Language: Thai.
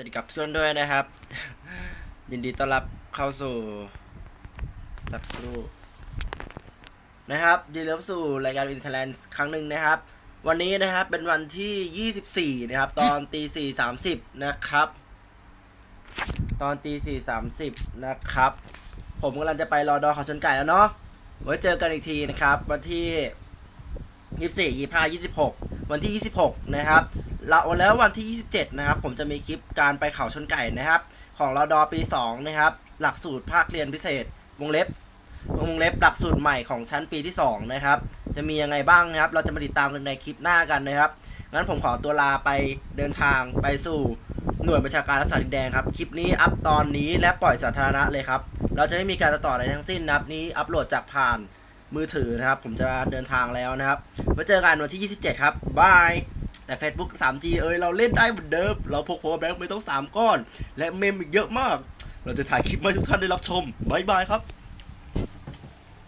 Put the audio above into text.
วัสดีกับทุกคนด้วยนะครับ ยินดีต้อนรับเข้าสู่สักครู่นะครับยินดีรับสู่รายการวินเทอร์แลนด์ครั้งหนึ่งนะครับ วันนี้นะครับเป็นวันที่ 24 นะครับ ตอนตี4 30นะครับ ตอนตี4 30นะครับ ผมกำลังจะไปรอดอเขาชนไก่แล้วเนาะไว้เจอกันอีกทีนะครับ วันที่ยี่สี่ยี่ห้ายี่สิบหกวันที่ยี่สิบหกนะครับ แล้วแล้ววันที่ยี่สิบเจ็ดนะครับ ผมจะมีคลิปการไปเขาชนไก่นะครับ ของรอดอปีสองนะครับ หลักสูตรภาคเรียนพิเศษ วงเล็บ วงเล็บหลักสูตรใหม่ของชั้นปีที่สองนะครับ จะมียังไงบ้างนะครับ เราจะมาติดตามกันในคลิปหน้ากันนะครับ งั้นผมขอตัวลาไปเดินทางไปสู่หน่วยประชาการรักษาดินแดนครับ คลิปนี้อัพตอนนี้และปล่อยสาธารณะเลยครับ เราจะไม่มีการตัดต่ออะไรทั้งสิ้นนะครับ นี้อัพโหลดจากผ่านมือถือนะครับ ผมจะเดินทางแล้วนะครับไว้เจอกันวันที่ 27 ครับบาย แต่ Facebook 3G เอ้ยเราเล่นได้เหมือนเดิม เราพก power bank ไม่ต้อง 3 ก้อน และเมมอีกเยอะมาก เราจะถ่ายคลิปมาให้ทุกท่านได้รับชมบายบายครับ